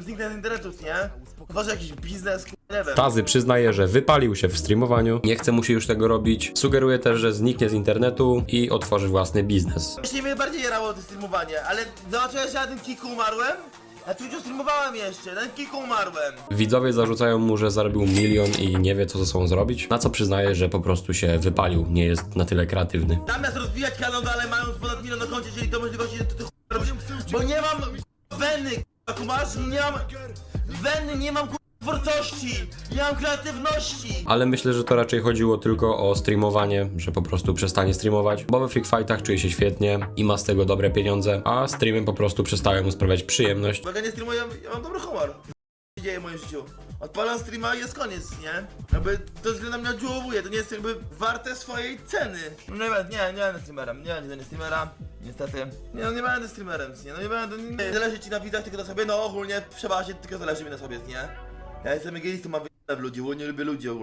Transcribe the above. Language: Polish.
wiem, zniknę z internetu, nie? Może jakiś biznes, nie wiem. Tazy przyznaje, że wypalił się w streamowaniu, nie chce mu się już tego robić. Sugeruje też, że zniknie z internetu i otworzy własny biznes. Właśnie mnie bardziej jarało to streamowanie, ale zobaczyłeś, że ja na tym kiku umarłem? Ja tu już streamowałem jeszcze, na tym kiku umarłem. Widzowie zarzucają mu, że zarobił milion i nie wie co ze sobą zrobić, na co przyznaje, że po prostu się wypalił, nie jest na tyle kreatywny. Zamiast rozwijać kanał dalej, mając ponad milion na koncie, jeżeli to możliwości, to ty ch... robisz, bo nie mam weny, kumasz, nie mam weny, nie mam k***a, twórczości, nie mam kreatywności. Ale myślę, że to raczej chodziło tylko o streamowanie, że po prostu przestanie streamować, bo we Freak Fightach czuje się świetnie i ma z tego dobre pieniądze, a streamy po prostu przestały mu sprawiać przyjemność. Ja nie streamuję, ja mam dobry humor. Dzieje w moim życiu? Odpalam streama i jest koniec, nie? Jakby to na mnie oddziałuje, to nie jest jakby warte swojej ceny. No nie, będę- nie, nie będę streamerem, nie będę streamera, niestety. Nie no, nie będę streamerem, nie, no nie będę, nie, nie zależy ci na widzach tylko na sobie, no ogólnie przeważnie tylko zależy mi na sobie, nie? Ja jestem egoistą, mam w ludzi, bo nie lubię ludzi ogólnie.